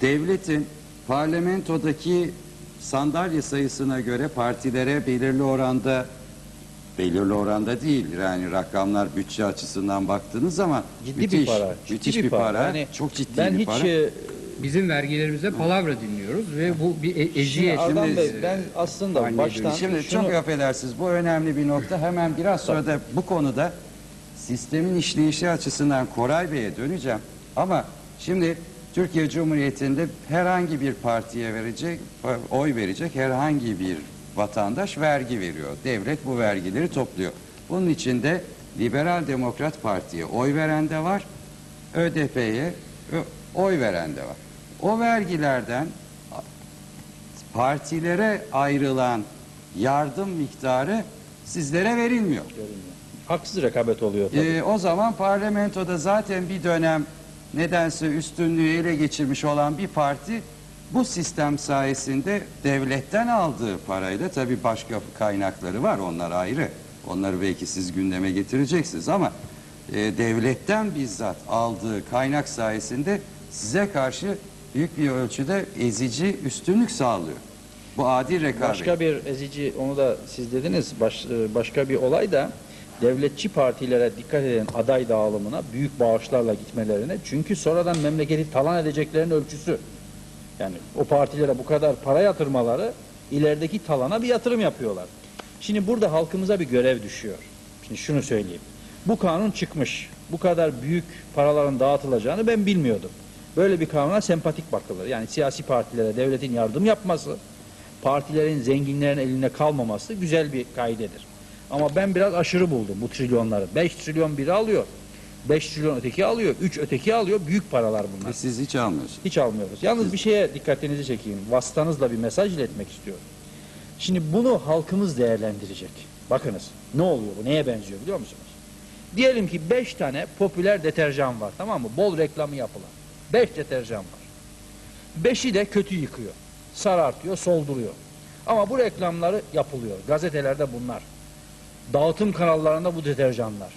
devletin parlamentodaki sandalye sayısına göre partilere belirli oranda belirli oranda değil yani rakamlar bütçe açısından baktığınız zaman Ciddi müthiş, bir para. müthiş ciddi bir para, Yani çok ciddi ben bir hiç para. e, Bizim vergilerimizde palavra dinliyoruz ve bu bir e- eziyet. Şimdi- Bey ben aslında baştan Şimdi şunu, çok affedersiniz bu önemli bir nokta. Hemen biraz sonra da bu konuda sistemin işleyişi açısından Koray Bey'e döneceğim. Ama şimdi Türkiye Cumhuriyeti'nde herhangi bir partiye verecek, oy verecek herhangi bir vatandaş vergi veriyor. Devlet bu vergileri topluyor. Bunun içinde Liberal Demokrat Parti'ye oy veren de var, ÖDP'ye oy veren de var. O vergilerden partilere ayrılan yardım miktarı sizlere verilmiyor. haksız rekabet oluyor tabii. Ee, o zaman parlamentoda zaten bir dönem nedense üstünlüğü ele geçirmiş olan bir parti bu sistem sayesinde devletten aldığı parayla tabii başka kaynakları var onlar ayrı. Onları belki siz gündeme getireceksiniz ama e, devletten bizzat aldığı kaynak sayesinde size karşı büyük bir ölçüde ezici üstünlük sağlıyor. Bu adil rekabet. Başka bir ezici onu da siz dediniz baş- e, başka bir olay da devletçi partilere dikkat eden aday dağılımına büyük bağışlarla gitmelerine çünkü sonradan memleketi talan edeceklerin ölçüsü. Yani o partilere bu kadar para yatırmaları ilerideki talana bir yatırım yapıyorlar. Şimdi burada halkımıza bir görev düşüyor. Şimdi şunu söyleyeyim. Bu kanun çıkmış. Bu kadar büyük paraların dağıtılacağını ben bilmiyordum. Böyle bir kanuna sempatik bakılır. Yani siyasi partilere devletin yardım yapması, partilerin zenginlerin eline kalmaması güzel bir kaidedir. Ama ben biraz aşırı buldum bu trilyonları. 5 trilyon biri alıyor. 5 trilyon öteki alıyor. 3 öteki alıyor. Büyük paralar bunlar. Ve siz hiç almıyorsunuz. Hiç almıyoruz. Yalnız bir şeye dikkatinizi çekeyim. Vasıtanızla bir mesaj iletmek istiyorum. Şimdi bunu halkımız değerlendirecek. Bakınız ne oluyor bu? Neye benziyor biliyor musunuz? Diyelim ki 5 tane popüler deterjan var tamam mı? Bol reklamı yapılan. 5 deterjan var. 5'i de kötü yıkıyor. Sarartıyor, solduruyor. Ama bu reklamları yapılıyor. Gazetelerde bunlar. Dağıtım kanallarında bu deterjanlar.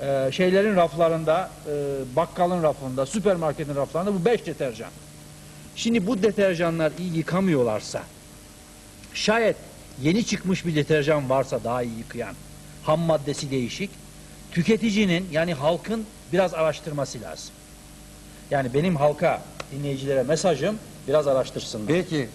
Ee, şeylerin raflarında, e, bakkalın rafında, süpermarketin raflarında bu 5 deterjan. Şimdi bu deterjanlar iyi yıkamıyorlarsa, şayet yeni çıkmış bir deterjan varsa daha iyi yıkayan, ham maddesi değişik, tüketicinin yani halkın biraz araştırması lazım. Yani benim halka, dinleyicilere mesajım biraz araştırsınlar. Peki